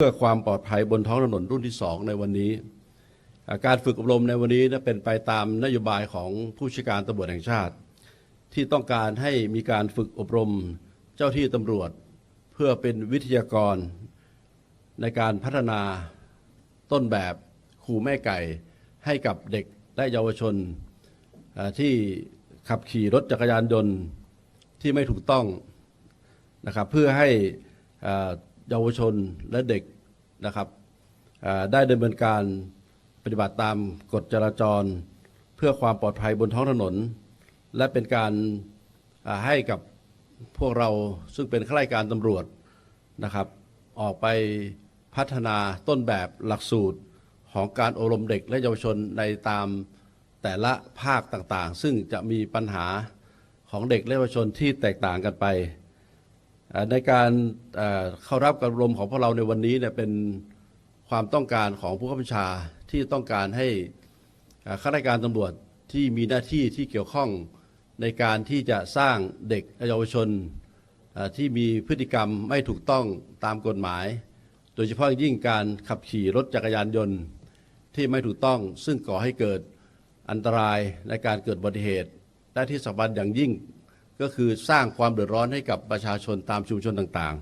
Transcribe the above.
เพื่อความปลอดภัยบนท้องถนนรุ่นที่ 2 ในวันนี้าการฝึกอบรมในวันนี้นะเป็นไปตามนโยบายของผู้ชัการตำรวจแห่งชาติ ที่ต้องการให้มีการฝึกอบรมเจ้าที่ตำรวจ เพื่อเป็นวิทยากร ในการพัฒนาต้นแบบครูแม่ไก่ให้กับเด็กและเยาวชน ที่ขับขี่รถจักรยานยนต์ที่ไม่ถูกต้องนะครับเพื่อให้อ่า เยาวชนและเด็กนะครับได้ดำเนินการปฏิบัติตามกฎจราจร เพื่อความปลอดภัยบนท้องถนน และเป็นการให้กับพวกเราซึ่งเป็นข้าราชการตำรวจนะครับ ออกไปพัฒนาต้นแบบหลักสูตรของการอบรมเด็กและเยาวชนในตามแต่ละภาคต่างๆ ซึ่งจะมีปัญหาของเด็กและเยาวชนที่แตกต่างกันไป ในการเข้ารับการอบรมของพวกเราในวันนี้เนี่ยเป็นความต้องการของผู้ข้าบัญชาที่ต้องการให้ข้าราชการตำรวจที่มีหน้าที่ที่เกี่ยวข้องในการที่จะสร้างเด็กและเยาวชนที่มีพฤติกรรมไม่ถูกต้องตามกฎหมาย โดยเฉพาะยิ่งการขับขี่รถจักรยานยนต์ที่ไม่ถูกต้อง ซึ่งก่อให้เกิดอันตรายในการเกิดอุบัติเหตุและที่สำคัญอย่างยิ่ง ก็คือสร้างความเดือดร้อนให้กับประชาชนตามชุมชนต่าง